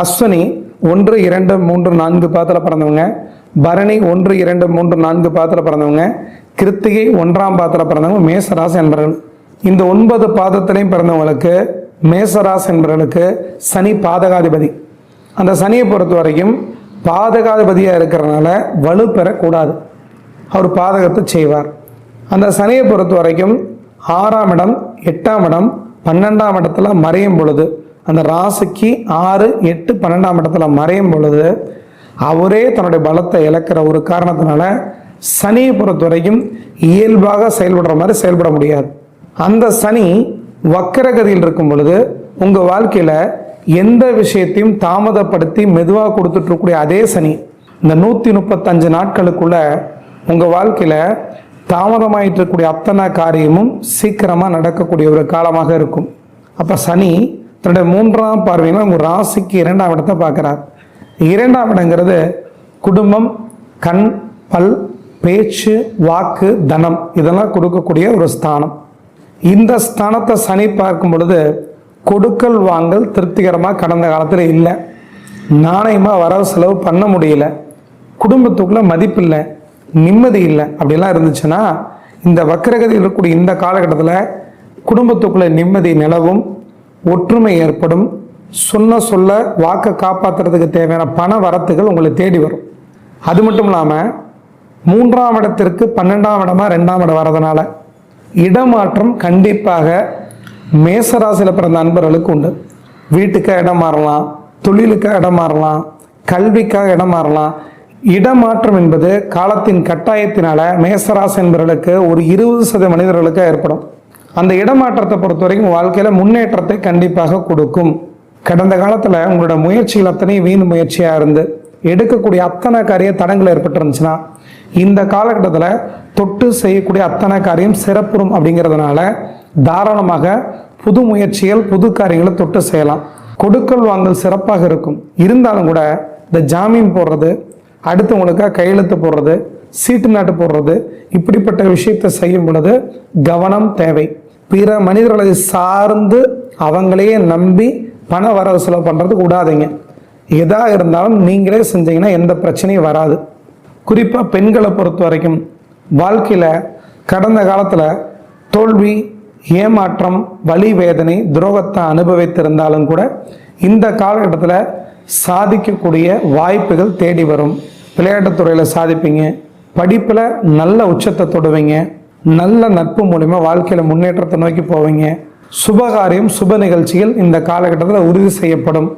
அஸ்வினி ஒன்று இரண்டு மூன்று நான்கு பாதத்தில் பிறந்தவங்க. பரணி ஒன்று இரண்டு மூன்று நான்கு பாதத்தில் பிறந்தவங்க. கிருத்திகை ஒன்றாம் பாதத்தில் பிறந்தவங்க. மேசராசி என்பவர்கள் இந்த ஒன்பது பாதத்திலையும் பிறந்தவங்களுக்கு மேசராசி என்பவர்களுக்கு சனி பாதகாதிபதி. அந்த சனியை பொறுத்த வரைக்கும் பாதகாதிபதியாக இருக்கிறனால வலு பெறக்கூடாது. அவர் பாதகத்தை செய்வார். அந்த சனியை பொறுத்த வரைக்கும் ஆறாம் இடம் எட்டாம் இடம் பன்னெண்டாம் இடத்துல மறையும் பொழுது அந்த ராசிக்கு ஆறு எட்டு பன்னெண்டாம் இடத்துல மறையும் பொழுது அவரே தன்னுடைய பலத்தை இழக்கிற ஒரு காரணத்தினால சனியை பொறுத்த வரைக்கும் இயல்பாக செயல்படுற மாதிரி செயல்பட முடியாது. அந்த சனி வக்கரகதியில் இருக்கும் பொழுது உங்கள் வாழ்க்கையில் எந்த விஷயத்தையும் தாமதப்படுத்தி மெதுவாக கொடுத்துட்டு இருக்கக்கூடிய அதே சனி இந்த நூற்றி முப்பத்தஞ்சு நாட்களுக்குள்ள உங்கள் வாழ்க்கையில் தாமதமாயிட்டு இருக்கக்கூடிய அத்தனை காரியமும் சீக்கிரமாக நடக்கக்கூடிய ஒரு காலமாக இருக்கும். அப்போ சனி தன்னுடைய மூன்றாம் பார்வையில் உங்கள் ராசிக்கு இரண்டாம் இடத்தை பார்க்குறார். இரண்டாம் இடங்கிறது குடும்பம் கண் பல் பேச்சு வாக்கு தனம். இதெல்லாம் கொடுக்கக்கூடிய ஒரு ஸ்தானம். இந்த ஸ்தானத்தை சனி பார்க்கும் பொழுது கொடுக்கல் வாங்கல் திருப்திகரமாக கடந்த காலத்தில் இல்லை. நாணயமாக வரவு செலவு பண்ண முடியல. குடும்பத்துக்குள்ளே மதிப்பு இல்லை. நிம்மதி இல்லை. அப்படிலாம் இருந்துச்சுன்னா இந்த வக்கரகதியில் இருக்கக்கூடிய இந்த காலகட்டத்தில் குடும்பத்துக்குள்ளே நிம்மதி நிலவும். ஒற்றுமை ஏற்படும். சொன்ன சொல்ல வாக்கை காப்பாற்றுறதுக்கு தேவையான பண வரத்துகள் உங்களை தேடி வரும். அது மட்டும் இல்லாமல் மூன்றாம் இடத்திற்கு பன்னெண்டாம் இடமா ரெண்டாம் இடம் வரதுனால இடமாற்றம் கண்டிப்பாக மேசராசியில் பிறந்த அன்பர்களுக்கு உண்டு. வீட்டுக்காக இடம் மாறலாம் தொழிலுக்காக இடம் மாறலாம் கல்விக்காக இடம் மாறலாம். இடமாற்றம் என்பது காலத்தின் கட்டாயத்தினால மேசராசி என்பவர்களுக்கு ஒரு இருபது சதவீத மனிதர்களுக்கு ஏற்படும். அந்த இடமாற்றத்தை பொறுத்த வரைக்கும் வாழ்க்கையில் முன்னேற்றத்தை கண்டிப்பாக கொடுக்கும். கடந்த காலத்தில் உங்களோட முயற்சிகள் அத்தனையும் வீண் முயற்சியாக இருந்து எடுக்கக்கூடிய அத்தனை காரிய தடங்கள் ஏற்பட்டுருந்துச்சுன்னா இந்த காலகட்டத்தில் தொட்டு செய்யக்கூடிய அத்தனை காரியம் சிறப்புறும் அப்படிங்கிறதுனால தாராளமாக புது முயற்சிகள் புது காரியங்களை தொட்டு செய்யலாம். கொடுக்கல் வாங்கல் சிறப்பாக இருக்கும். இருந்தாலும் கூட இந்த ஜாமீன் போடுறது அடுத்தவங்களுக்காக கையெழுத்து போடுறது சீட்டு நாட்டு போடுறது இப்படிப்பட்ட விஷயத்தை செய்யும் பொழுது கவனம் தேவை. பிற மனிதர்களை சார்ந்து அவங்களையே நம்பி பண வரவு செலவு பண்ணுறது கூடாதீங்க எதாக இருந்தாலும் நீங்களே செஞ்சீங்கன்னா எந்த பிரச்சனையும் வராது. குறிப்பாக பெண்களை பொறுத்த வரைக்கும் வாழ்க்கையில் கடந்த காலத்தில் தோல்வி ஏமாற்றம் வலி வேதனை துரோகத்தை அனுபவித்திருந்தாலும் கூட இந்த காலகட்டத்தில் சாதிக்கக்கூடிய வாய்ப்புகள் தேடி வரும். விளையாட்டுத்துறையில் சாதிப்பீங்க. படிப்பில் நல்ல உச்சத்தை தொடுவீங்க. நல்ல நட்பு மூலிமா வாழ்க்கையில் முன்னேற்றத்தை நோக்கி போவீங்க. சுபகாரியம் சுப நிகழ்ச்சிகள் இந்த காலகட்டத்தில் உறுதி செய்யப்படும்.